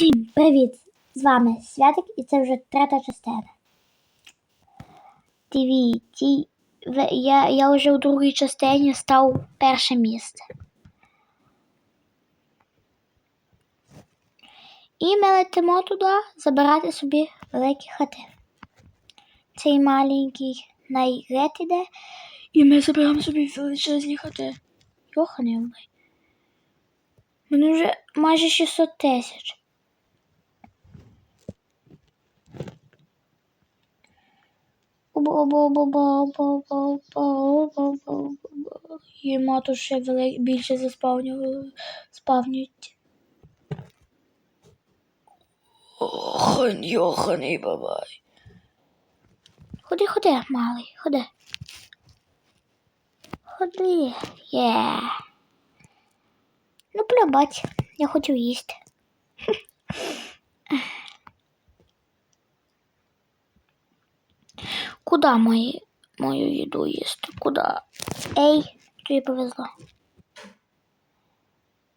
Всім привіт! З вами Святик і це вже третя частина. Дивіться, я, я вже у другій частині став перше місце. І ми летимо туди забирати собі великі хати. Цей маленький на іде, і ми заберемо собі величезні хати. Йоханий. Мене вже майже 600 тисяч. Єма тут ще більше заспавнювали спавнюють. Охань, йоханий бабай. Ходи, ходи, малий, ходи. Ходи. Є. Ну, пробач, я хочу їсти. Куда мої, мою їду їсти? Куда? Ей, тобі повезло.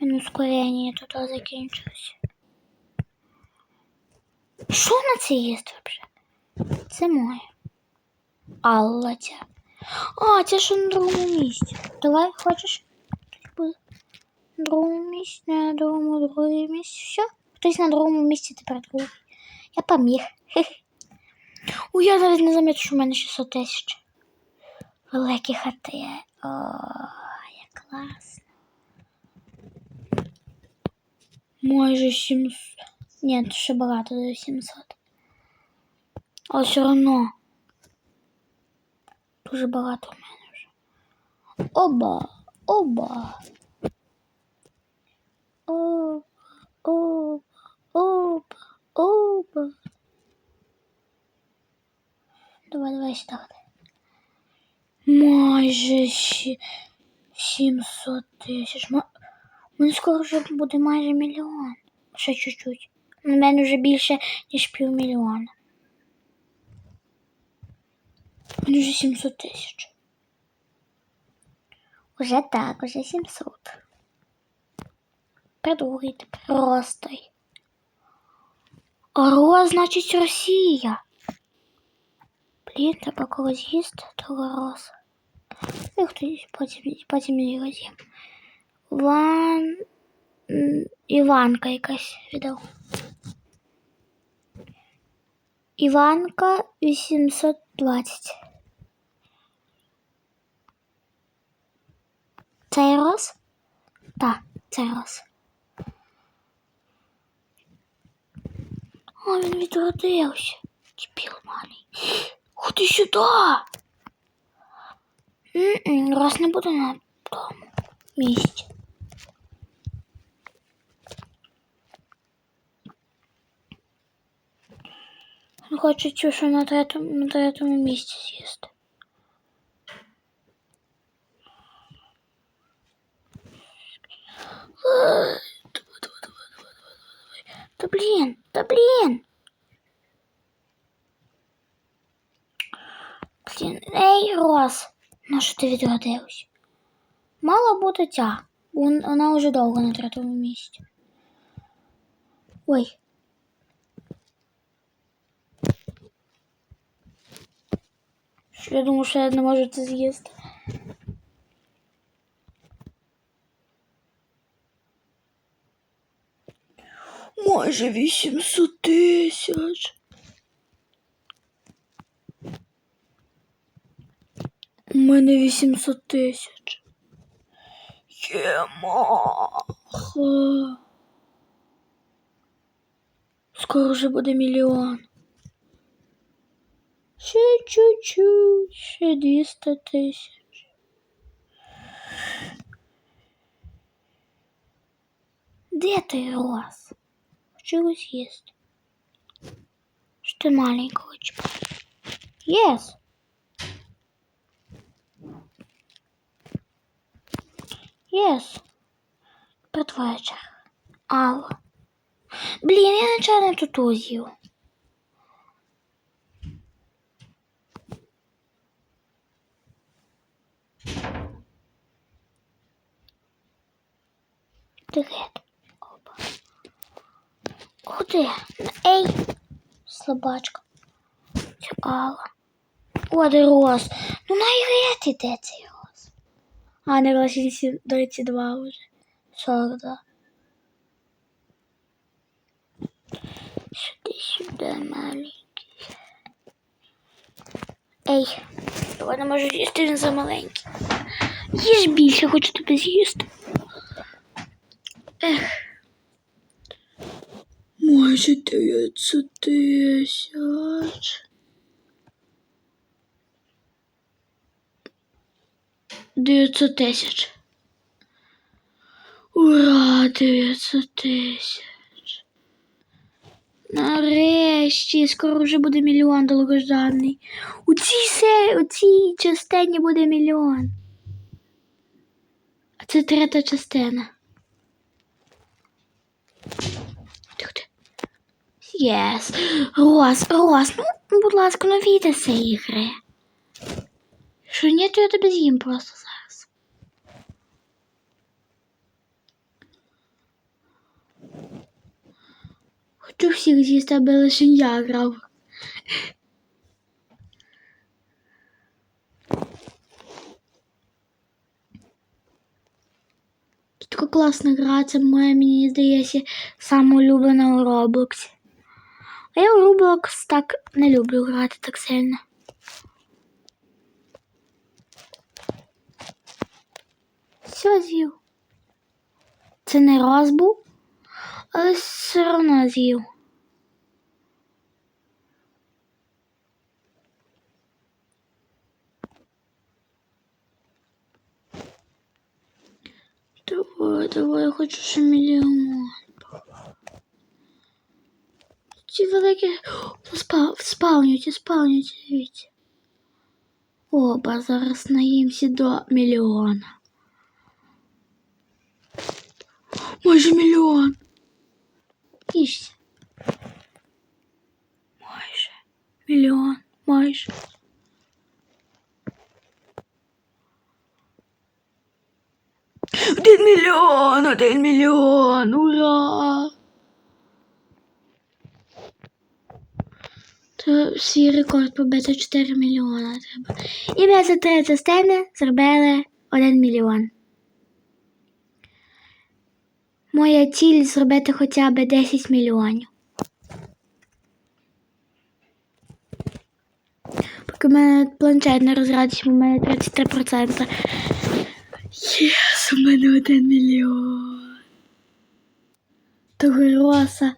Мене ускорення тут закінчилося. Що на це їсти взагалі? Це моє. Алла ця. А, це ще на другому місці. Давай, хочеш? На другому місці, на другому, другому місці. Все. Хтось на другому місці тепер другий. Я поміг. Ой, я навіть не замітив, що в мене 600 тисяч. Великі хати. О, як класно. Майже 700. Ні, тут ще багато до 700. Але все одно. Дуже багато в мене вже. Оба, оба. Оба, оба, оба, оба. Давай, давай сюди. Майже щі- 700 тисяч. У мене скоро вже буде майже мільйон. Ще чуть-чуть. У мене вже більше, ніж півмільйона. У мене вже 700 тисяч. Уже так, уже 700. Тепер другий, тепер ростой. Ро, значить Росія. Блін, треба когось їсти, того роз. І хтось потім, потім не розім. Ван... м, Іванка якась відео. Іванка 820. Цей роз? Так, цей роз. О, він відродився. Дебіл малий. Ходи сюди. М-м, Раз не буду на тому місці. Він хоче цю, що на третьому, на третьому місці з'їсти. Та блін, та блін. Блін, ей, Рос, на що ти відродився? Мало бути ця, вона вже довго на третьому місці. Ой. Я думаю, що я не можу це з'їсти. Майже 800 тисяч. У мене 800 тисяч. Єма. Скоро вже буде мільйон. Ще чуть-чуть, ще 200 тисяч. Де ти рос? Хочу з'їсти. Що ти маленького чіпаєш? Єс. Єс. Про твоя черга. Алла. Блін, я нечайно тут узів. Тигет. Опа. Куди? Ей, слабачка. Алла. О, де Рос. Ну найвет іде Рос. А, не було 32 вже. 42. Сюди, сюди, маленький. Ей, давай не можу їсти, він замаленький. Їж більше, хочу тебе з'їсти. Ех. Майже 900 тисяч. Дев'ятсот тисяч. Ура, 900 тисяч. Нарешті, скоро вже буде мільйон довгожданий. У цій се, у цій частині буде мільйон. А це третя частина. Єс. Рос, Рос, ну, будь ласка, ну війди з цієї гри. Що ні, то я тебе з'їм просто зараз. Хочу всіх з'їсти, аби лише я грав. Така класна гра, це моя, мені здається, сама улюблена у Роблоксі. А я у Roblox так не люблю грати так сильно. Все з'їв. Це не роз був, але все одно з'їв. Давай, давай, я хочу ще мільйон. Ці великі спав, спавнюють, спавнюють, дивіться. Оба, зараз наїмся до мільйона. Майже мільйон. Їжся. Майже. Мільйон, майже. Один мільйон, один мільйон, ура! То свій рекорд побити 4 мільйона треба. І ми за три частини зробили 1 мільйон. Моя ціль зробити хоча б 10 мільйонів. Поки в мене планшет не розрадиться, у мене 33%. Єс, у мене один мільйон. Того роса.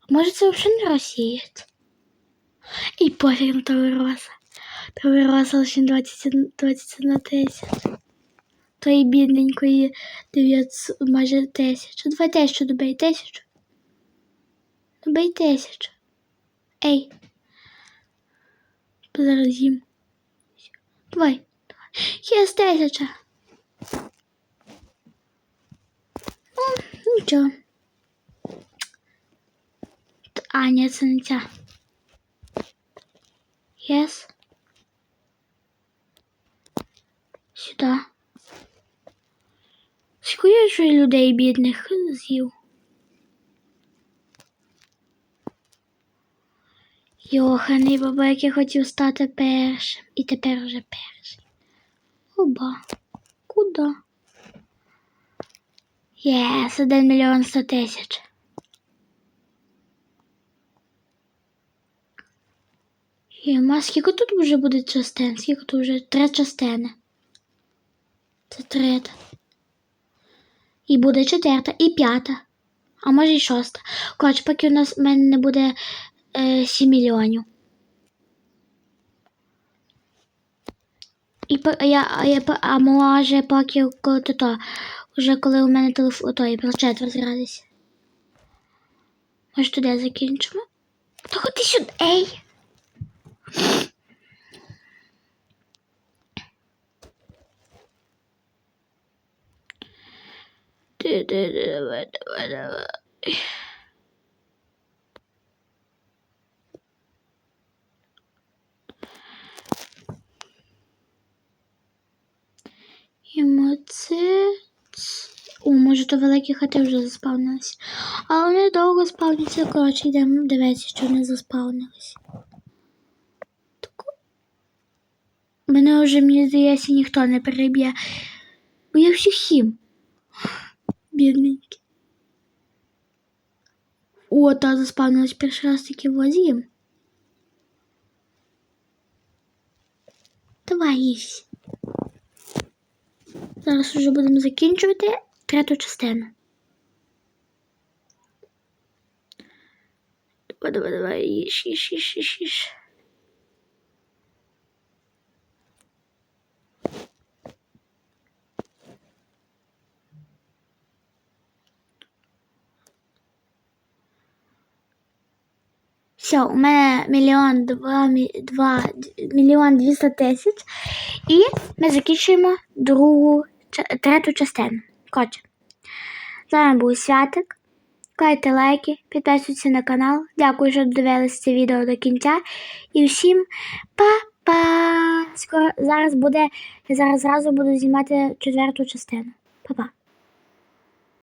А може це взагалі не розсіять? І пофіг на того роса. Того роса лише 21, 21 тисяч. Тої бідненької 900, майже тисячу. Давай тисячу добий, тисячу. Добий тисячу. Ей. Зараз їм. Давай. Є тисяча. Ну, нічого. А, ні, це не ця. Yes. Сюди. Скільки я людей бідних з'їв? Йоханий баба, як я хотів стати першим. І тепер вже перший. Оба. Куда? Єс, один мільйон сто тисяч. Єма, скільки тут вже буде частин? Скільки тут вже? Три частини. Це третя. І буде четверта, і п'ята. А може і шоста. Коротше, поки у нас в мене не буде е, 7 мільйонів. І я, я, а може поки коли то, то вже коли у мене телефон той планшет розрядиться. Може туди закінчимо? Та ходи сюди, ей! Ти- ти- ти, Давай, давай, давай. Йому це. О, може, то великі хати вже заспавнилися. Але вони довго спавняться. Коротше, йдемо дивитися, що вони заспавнились. Таку. Мене вже, мені здається, ніхто не переб'є. Бо я всіх їм. Бідненькі. О, та заспавнилась перший раз таки водієм. Давай їсть. Зараз вже будемо закінчувати третю частину. Давай, давай, давай, їж, їж, їж, їж. У мене мільйон два, два мільйон двісті тисяч. І ми закінчуємо другу третю частину. Коротше, з вами був Святик. Клейте лайки, підписуйтесь на канал. Дякую, що додивилися це відео до кінця. І всім па-па! Скоро зараз буде, я зараз зразу буду знімати четверту частину. Па-па!